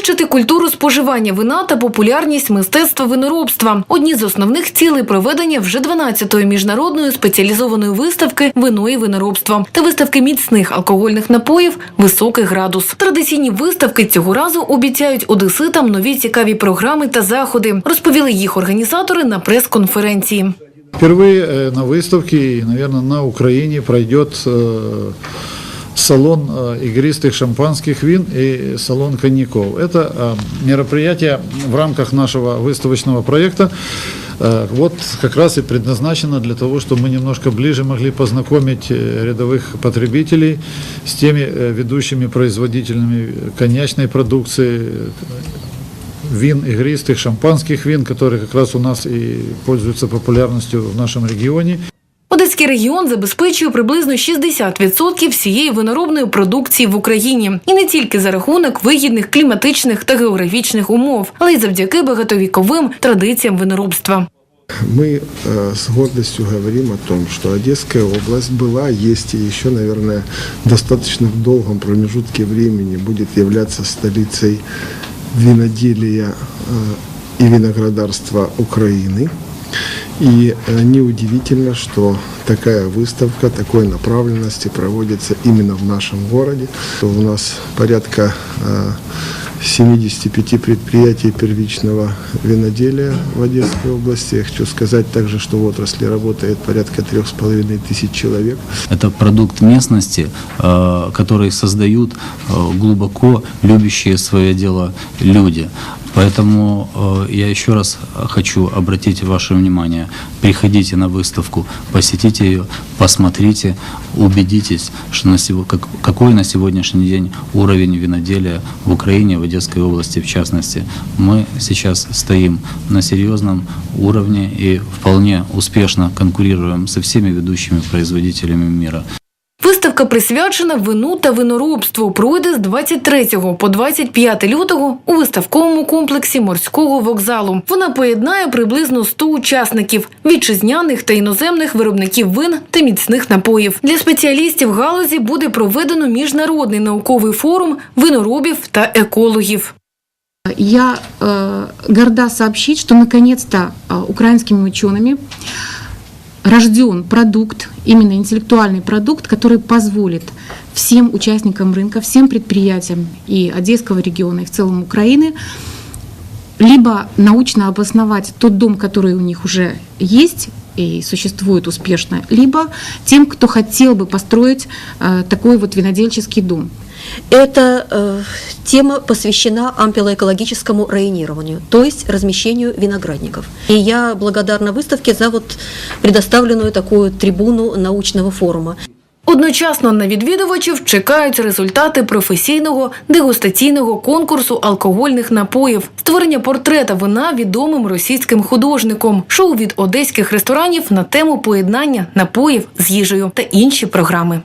Підвищити культуру споживання вина та популярність мистецтва виноробства одні з основних цілей проведення вже 12-ї міжнародної спеціалізованої виставки Вино і виноробство та виставки міцних алкогольних напоїв Високий градус. Традиційні виставки цього разу обіцяють одеситам нові цікаві програми та заходи. Розповіли їх організатори на прес-конференції. Впервые э, на выставке и, наверное, на Украине пройдет э, салон э, игристых шампанских вин и салон коньяков. Это э, мероприятие в рамках нашего выставочного проекта. э, Вот как раз и предназначено для того, чтобы мы немножко ближе могли познакомить рядовых потребителей с теми ведущими производителями коньячной продукции, вин игристых, шампанских вин, которые как раз у нас и пользуются популярностью в нашем регионе. Одеський регіон забезпечує приблизно 60% всієї виноробної продукції в Україні, і не тільки за рахунок вигідних кліматичних та географічних умов, але й завдяки багатовіковим традиціям виноробства. Мы э, с гордостью говорим о том, что Одесская область была, есть и еще, наверное, достаточно в долгом промежутке времени будет являться столицей виноделия э, и виноградарства Украины. И э, неудивительно, что такая выставка такой направленности проводится именно в нашем городе. У нас порядка э, 75 предприятий первичного виноделия в Одесской области. Я хочу сказать также, что в отрасли работает порядка трех с половиной тысяч человек. Это продукт местности, э, который создают э, глубоко любящие свое дело люди. Поэтому э, я еще раз хочу обратить ваше внимание. Приходите на выставку, посетите ее, посмотрите, убедитесь, что на сего- как- какой на сегодняшний день уровень виноделия в Украине, в Одесской области в частности. Мы сейчас стоим на серьезном уровне и вполне успешно конкурируем со всеми ведущими производителями мира. Виставка присвячена вину та виноробству. Пройде з 23 по 25 лютого у виставковому комплексі морського вокзалу. Вона поєднає приблизно 100 учасників вітчизняних та іноземних виробників вин та міцних напоїв. Для спеціалістів галузі буде проведено міжнародний науковий форум виноробів та екологів. Я э, горда сообщить, что наконец-то э, украинскими учеными рожден продукт, именно интеллектуальный продукт, который позволит всем участникам рынка, всем предприятиям и Одесского региона, и в целом Украины, либо научно обосновать тот дом, который у них уже есть и существует успешно, либо тем, кто хотел бы построить э, такой вот винодельческий дом. Эта э, тема посвящена ампелоэкологическому районированию, то есть размещению виноградников. И я благодарна выставке за вот предоставленную такую трибуну научного форума. Одночасно на відвідувачів чекають результати професійного дегустаційного конкурсу алкогольних напоїв, створення портрета вина відомим російським художником, шоу від одеських ресторанів на тему поєднання напоїв з їжею та інші програми.